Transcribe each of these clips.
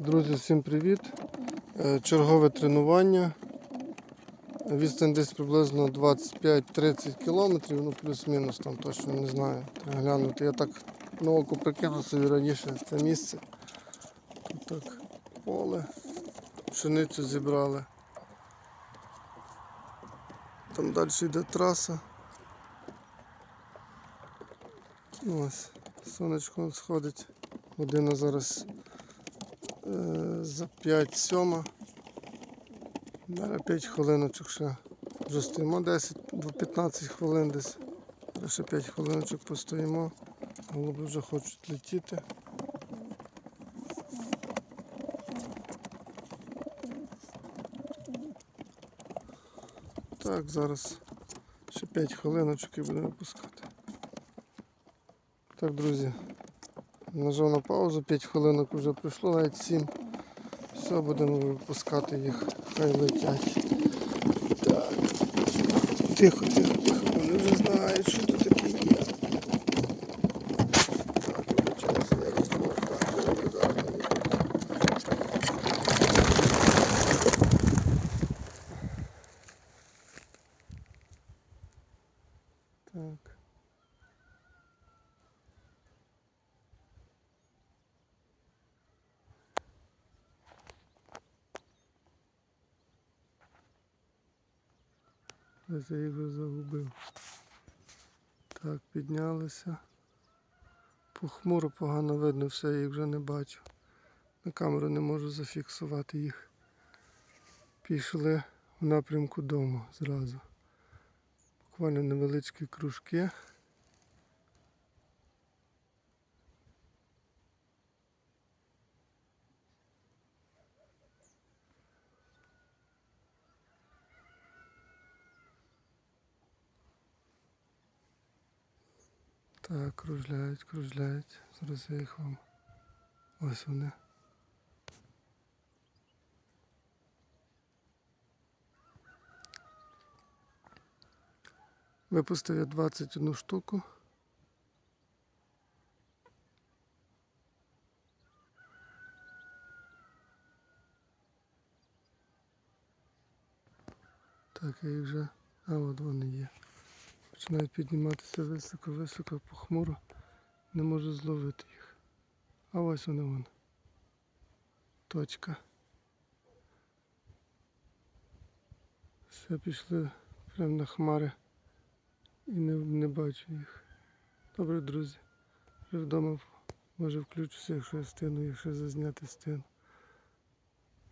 Друзі, всім привіт! Е, Чергове тренування. Відстань десь приблизно 25-30 кілометрів, ну плюс-мінус там точно не знаю. Треба глянути. Я так на око прикинув собі раніше це місце. Тут так поле, пшеницю зібрали. Там далі йде траса. Ось, сонечко сходить. Година зараз за 5 сьома. Зараз 5 хвилиночок ще. Вже стоїмо 10 до 15 хвилин десь. Ще 5 хвилиночок постоїмо. Голуби вже хочуть летіти. Так, зараз ще 5 хвилиночок і будемо випускати. Так, друзі, Нажав на паузу, 5 хвилинок вже пройшло, навіть 7. Все, будемо випускати їх, хай летять. Так. Тихо, тихо, тихо, вони вже знають, що тут таке є. Так. Десь я їх вже загубив. Так, піднялися. Похмуро погано видно, все, я їх вже не бачу. На камеру не можу зафіксувати їх. Пішли в напрямку дому зразу. Буквально невеличкі кружки. Так, кружляють, кружляють. Зараз я їх вам. Ось вони. Випустив я 21 штуку. Так, їх вже. А от вони є. Починають підніматися високо-високо, похмуро. Не можу зловити їх. А ось вони вон. Точка. Все пішли прямо на хмари і не, не бачу їх. Добре, друзі. Вже вдома може включуся, якщо я стину, якщо зазняти стину.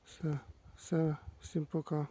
Все, все, всім пока.